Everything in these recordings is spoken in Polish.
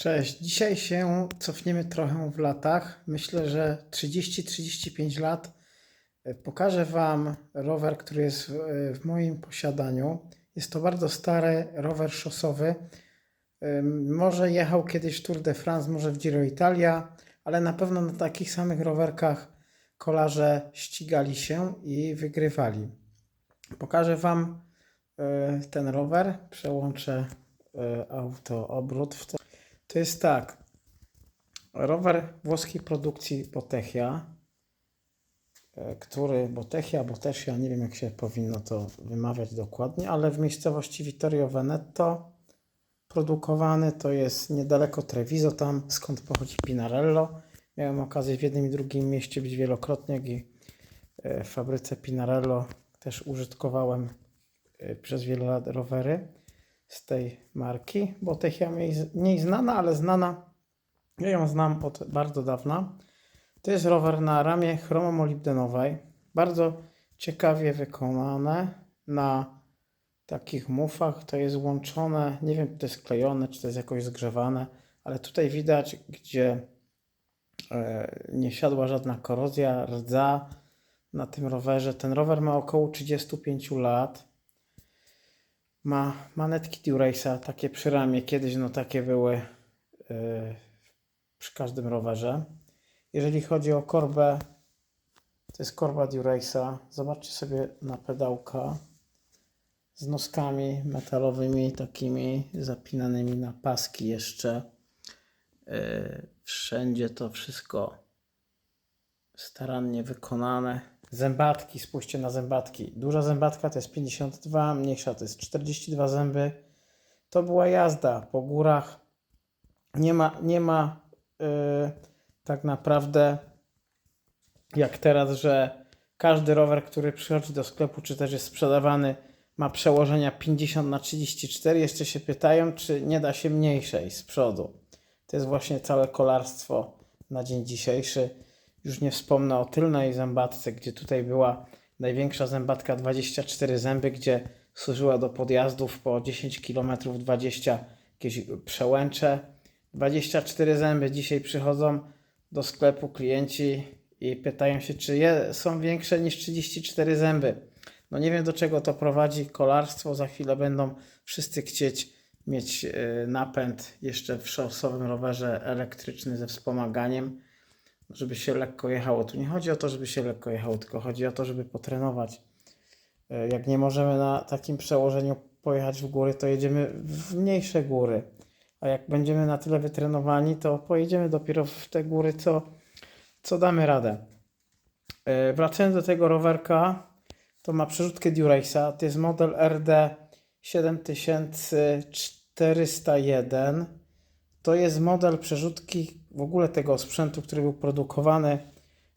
Cześć, dzisiaj się cofniemy trochę w latach. Myślę, że 30-35 lat. E, Pokażę Wam rower, który jest w, e, w moim posiadaniu. Jest to bardzo stary rower szosowy. Może jechał kiedyś w Tour de France, może w Giro Italia, ale na pewno na takich samych rowerkach kolarze ścigali się i wygrywali. Pokażę Wam e, ten rower. Przełączę auto obrót w to. To jest tak. Rower włoskiej produkcji Botechia, e, który Botechia, Botechia, nie wiem jak się powinno to wymawiać dokładnie, ale w miejscowości Vittorio Veneto produkowany. To jest niedaleko Treviso, tam skąd pochodzi Pinarello. Miałem okazję w jednym i drugim mieście być wielokrotnie i e, w fabryce Pinarello też użytkowałem e, przez wiele lat rowery z tej marki. Botechia mniej, mniej znana, ale znana. Ja ją znam od bardzo dawna. To jest rower na ramie chromomolibdenowej. Bardzo ciekawie wykonane na takich mufach. To jest łączone, nie wiem czy to jest klejone, czy to jest jakoś zgrzewane, ale tutaj widać, gdzie e, nie siadła żadna korozja, rdza na tym rowerze. Ten rower ma około 35 lat. Ma manetki Durace'a, takie przy ramię. Kiedyś no takie były yy, przy każdym rowerze. Jeżeli chodzi o korbę, to jest korba Durace'a. Zobaczcie sobie na pedałka z noskami metalowymi, takimi zapinanymi na paski jeszcze. Yy, wszędzie to wszystko starannie wykonane. Zębatki, spójrzcie na zębatki. Duża zębatka to jest 52, mniejsza to jest 42 zęby. To była jazda po górach. Nie ma, nie ma yy, tak naprawdę jak teraz, że każdy rower, który przychodzi do sklepu, czy też jest sprzedawany, ma przełożenia 50 na 34. Jeszcze się pytają, czy nie da się mniejszej z przodu. To jest właśnie całe kolarstwo na dzień dzisiejszy. Już nie wspomnę o tylnej zębatce, gdzie tutaj była największa zębatka 24 zęby, gdzie służyła do podjazdów po 10 km 20 jakieś przełęcze. 24 zęby dzisiaj przychodzą do sklepu klienci i pytają się, czy je są większe niż 34 zęby. No nie wiem do czego to prowadzi kolarstwo. Za chwilę będą wszyscy chcieć mieć e, napęd jeszcze w szosowym rowerze elektryczny ze wspomaganiem żeby się lekko jechało. Tu nie chodzi o to, żeby się lekko jechało, tylko chodzi o to, żeby potrenować. E, Jak nie możemy na takim przełożeniu pojechać w góry, to jedziemy w mniejsze góry. A jak będziemy na tyle wytrenowani, to pojedziemy dopiero w te góry, co, co damy radę. E, Wracając do tego rowerka, to ma przerzutkę Durace'a. To jest model RD 7401. To jest model przerzutki w ogóle tego sprzętu, który był produkowany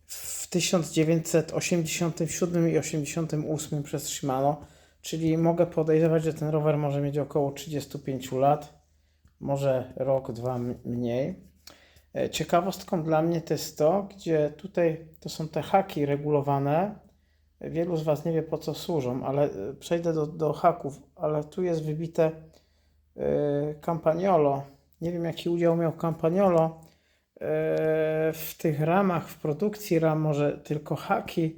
w 1987 i 88 przez Shimano, czyli mogę podejrzewać, że ten rower może mieć około 35 lat, może rok, dwa mniej. E, Ciekawostką dla mnie to jest to, gdzie tutaj to są te haki regulowane. Wielu z Was nie wie po co służą, ale e, przejdę do, do haków, ale tu jest wybite e, Campagnolo. Nie wiem jaki udział miał Campagnolo w tych ramach, w produkcji ram, może tylko haki,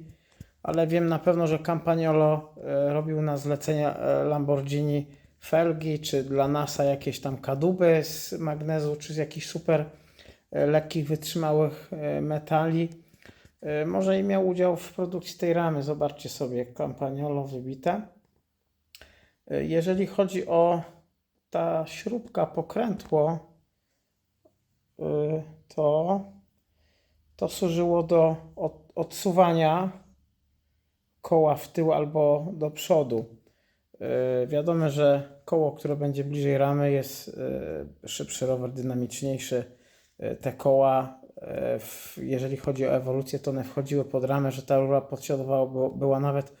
ale wiem na pewno, że Campagnolo e, robił na zlecenia e, Lamborghini felgi, czy dla NASA jakieś tam kaduby z magnezu, czy z jakichś super e, lekkich, wytrzymałych e, metali. E, Może i miał udział w produkcji tej ramy. Zobaczcie sobie, Campagnolo wybite. E, Jeżeli chodzi o ta śrubka, pokrętło, y, to, to służyło do od, odsuwania koła w tył albo do przodu. Y, Wiadomo, że koło, które będzie bliżej ramy, jest y, szybszy rower, dynamiczniejszy. Y, Te koła, jeżeli chodzi o ewolucję, to one wchodziły pod ramę, że ta rura podsiadowa była nawet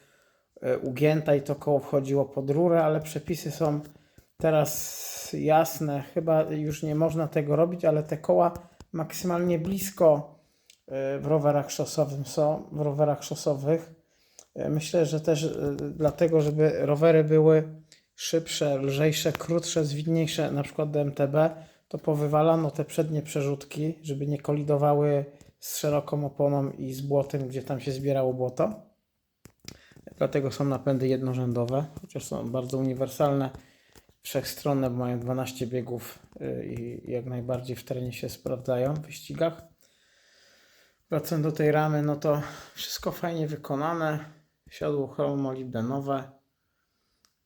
ugięta i to koło wchodziło pod rurę, ale przepisy są teraz jasne, chyba już nie można tego robić, ale te koła maksymalnie blisko y, w rowerach szosowym są, w rowerach szosowych. Y, Myślę, że też y, dlatego, żeby rowery były szybsze, lżejsze, krótsze, zwinniejsze, na przykład do MTB, to powywalano te przednie przerzutki, żeby nie kolidowały z szeroką oponą i z błotem, gdzie tam się zbierało błoto. Dlatego są napędy jednorzędowe, chociaż są bardzo uniwersalne, wszechstronne, bo mają 12 biegów y, i jak najbardziej w terenie się sprawdzają w wyścigach. Wracając do tej ramy, no to wszystko fajnie wykonane. Siodło chromolibdenowe.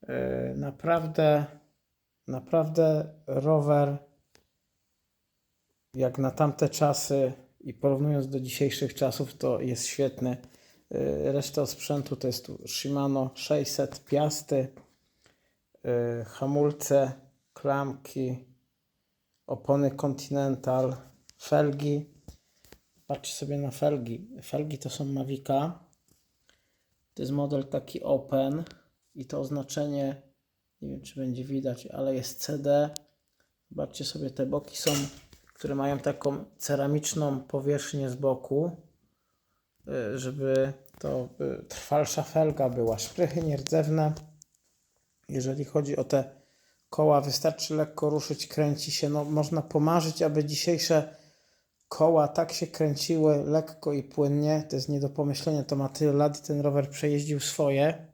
Yy, Naprawdę, naprawdę rower jak na tamte czasy i porównując do dzisiejszych czasów, to jest świetny. Yy, Reszta sprzętu to jest tu Shimano 600 piasty, hamulce, klamki, opony Continental, felgi. Patrzcie sobie na felgi. Felgi to są Mavica. To jest model taki open i to oznaczenie, nie wiem czy będzie widać, ale jest CD. Zobaczcie sobie, te boki są, które mają taką ceramiczną powierzchnię z boku, y, żeby to y, trwalsza felga była. Szprychy nierdzewne. Jeżeli chodzi o te koła, wystarczy lekko ruszyć, kręci się. No, można pomarzyć, aby dzisiejsze koła tak się kręciły lekko i płynnie. To jest nie do pomyślenia, to ma tyle lat i ten rower przejeździł swoje.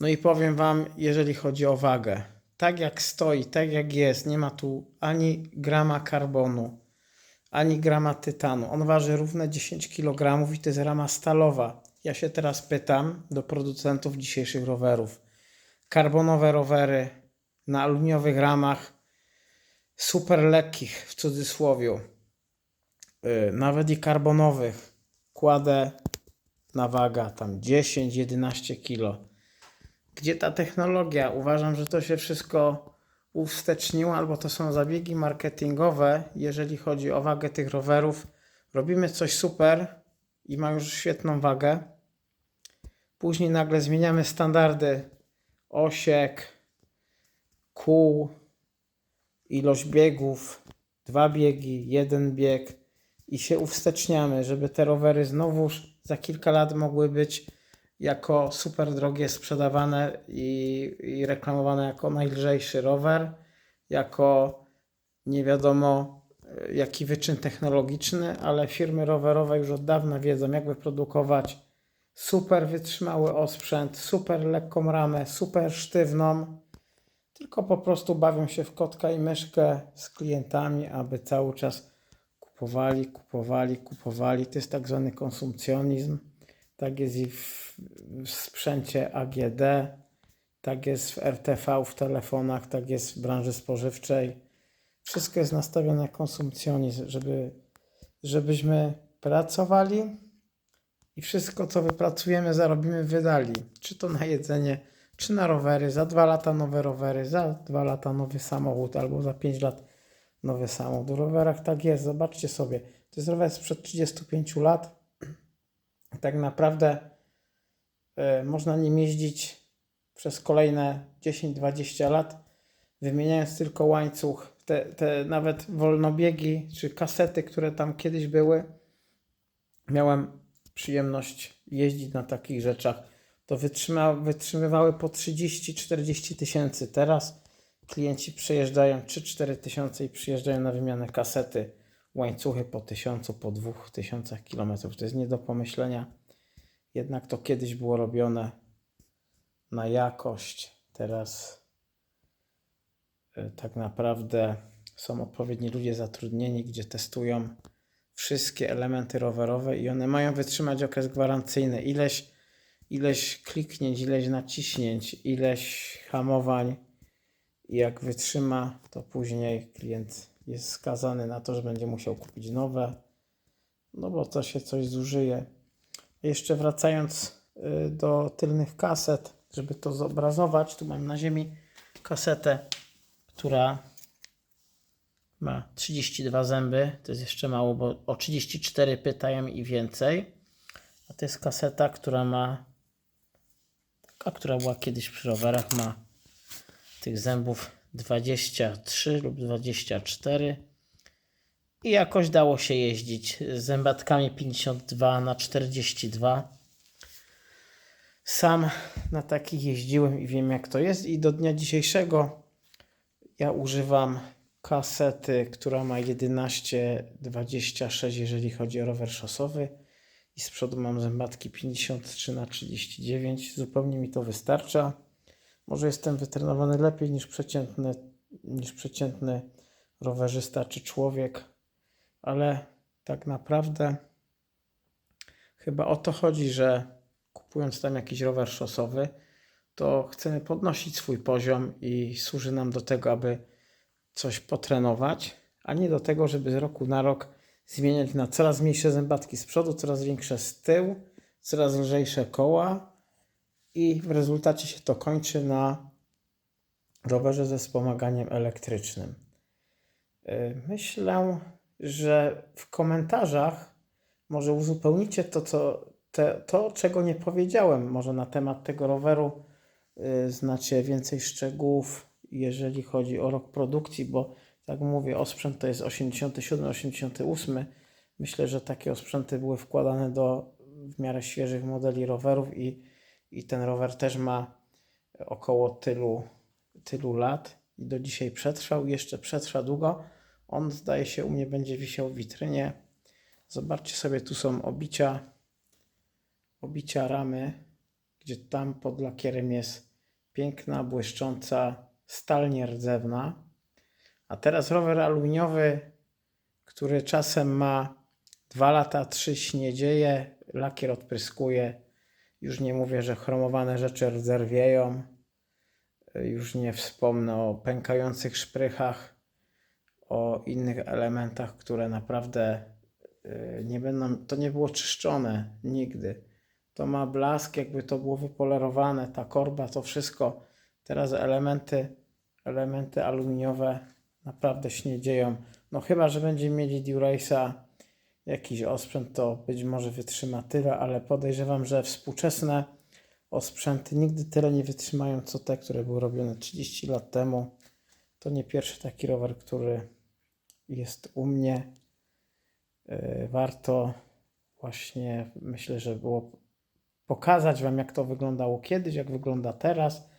No i powiem Wam, jeżeli chodzi o wagę, tak jak stoi, tak jak jest, nie ma tu ani grama karbonu, ani grama tytanu. On waży równe 10 kg i to jest rama stalowa. Ja się teraz pytam do producentów dzisiejszych rowerów. Karbonowe rowery na aluminiowych ramach, super lekkich w cudzysłowie, yy, nawet i karbonowych, kładę na waga tam 10-11 kg. Gdzie ta technologia? Uważam, że to się wszystko uwsteczniło, albo to są zabiegi marketingowe, jeżeli chodzi o wagę tych rowerów. Robimy coś super i ma już świetną wagę. Później nagle zmieniamy standardy osiek, kół, ilość biegów, dwa biegi, jeden bieg i się uwsteczniamy, żeby te rowery znowuż za kilka lat mogły być jako super drogie sprzedawane i, i reklamowane jako najlżejszy rower, jako nie wiadomo e, jaki wyczyn technologiczny, ale firmy rowerowe już od dawna wiedzą, jak wyprodukować super wytrzymały osprzęt, super lekką ramę, super sztywną. Tylko po prostu bawią się w kotka i myszkę z klientami, aby cały czas kupowali, kupowali, kupowali. To jest tak zwany konsumpcjonizm. Tak jest i w, w sprzęcie AGD, tak jest w RTV, w telefonach, tak jest w branży spożywczej. Wszystko jest nastawione na konsumpcjonizm, żeby, żebyśmy pracowali i wszystko, co wypracujemy, zarobimy, wydali. Czy to na jedzenie, czy na rowery. Za dwa lata nowe rowery, za dwa lata nowy samochód, albo za pięć lat nowy samochód. W rowerach tak jest, zobaczcie sobie. To jest rower sprzed 35 lat. Tak naprawdę y, można nim jeździć przez kolejne 10-20 lat, wymieniając tylko łańcuch. Te, te nawet wolnobiegi czy kasety, które tam kiedyś były, miałem przyjemność jeździć na takich rzeczach. To wytrzyma, wytrzymywały po 30-40 tysięcy. Teraz klienci przejeżdżają 3-4 tysiące i przyjeżdżają na wymianę kasety, łańcuchy po tysiącu, po dwóch tysiącach kilometrów. To jest nie do pomyślenia. Jednak to kiedyś było robione na jakość. Teraz y, tak naprawdę są odpowiedni ludzie zatrudnieni, gdzie testują wszystkie elementy rowerowe i one mają wytrzymać okres gwarancyjny. Ileś, ileś kliknięć, ileś naciśnięć, ileś hamowań. I jak wytrzyma, to później klient jest skazany na to, że będzie musiał kupić nowe, no bo to się coś zużyje. Jeszcze wracając y, do tylnych kaset, żeby to zobrazować, tu mam na ziemi kasetę, która ma 32 zęby, to jest jeszcze mało, bo o 34 pytają i więcej. A to jest kaseta, która ma, taka, która była kiedyś przy rowerach, ma tych zębów 23 lub 24. I jakoś dało się jeździć z zębatkami 52 na 42. Sam na takich jeździłem i wiem jak to jest i do dnia dzisiejszego ja używam kasety, która ma 11,26 jeżeli chodzi o rower szosowy i z przodu mam zębatki 53 na 39 zupełnie mi to wystarcza. Może jestem wytrenowany lepiej niż przeciętny, niż przeciętny rowerzysta czy człowiek, ale tak naprawdę chyba o to chodzi, że kupując tam jakiś rower szosowy, to chcemy podnosić swój poziom i służy nam do tego, aby coś potrenować, a nie do tego, żeby z roku na rok zmieniać na coraz mniejsze zębatki z przodu, coraz większe z tyłu, coraz lżejsze koła i w rezultacie się to kończy na rowerze ze wspomaganiem elektrycznym. Yy, Myślę, że w komentarzach może uzupełnicie to, co, te, to, czego nie powiedziałem. Może na temat tego roweru yy, znacie więcej szczegółów, jeżeli chodzi o rok produkcji, bo tak mówię, osprzęt to jest 87-88. Myślę, że takie osprzęty były wkładane do w miarę świeżych modeli rowerów i, i ten rower też ma około tylu, tylu lat i do dzisiaj przetrwał jeszcze przetrwa długo. On zdaje się u mnie będzie wisiał w witrynie. Zobaczcie sobie, tu są obicia, obicia ramy, gdzie tam pod lakierem jest piękna, błyszcząca stal nierdzewna. A teraz rower aluminiowy, który czasem ma 2 lata, 3 śniedzieje, lakier odpryskuje. Już nie mówię, że chromowane rzeczy rdzewieją. Już nie wspomnę o pękających szprychach, o innych elementach, które naprawdę y, nie będą. To nie było czyszczone nigdy. To ma blask, jakby to było wypolerowane, ta korba, to wszystko. Teraz elementy, elementy aluminiowe naprawdę śniedzieją. No chyba, że będziemy mieli Durace'a, jakiś osprzęt, to być może wytrzyma tyle, ale podejrzewam, że współczesne osprzęty nigdy tyle nie wytrzymają, co te, które były robione 30 lat temu. To nie pierwszy taki rower, który jest u mnie. Yy, Warto właśnie, myślę, że było pokazać Wam, jak to wyglądało kiedyś, jak wygląda teraz.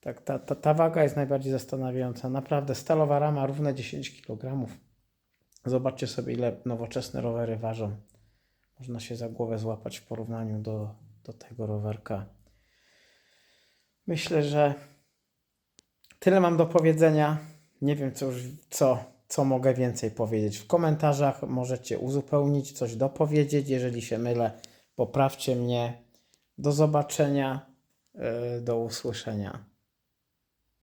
Tak, ta, ta, ta waga jest najbardziej zastanawiająca. Naprawdę stalowa rama równe 10 kg. Zobaczcie sobie, ile nowoczesne rowery ważą. Można się za głowę złapać w porównaniu do, do tego rowerka. Myślę, że tyle mam do powiedzenia. Nie wiem, co, już, co, co mogę więcej powiedzieć. W komentarzach możecie uzupełnić, coś dopowiedzieć. Jeżeli się mylę, poprawcie mnie. Do zobaczenia, yy, do usłyszenia.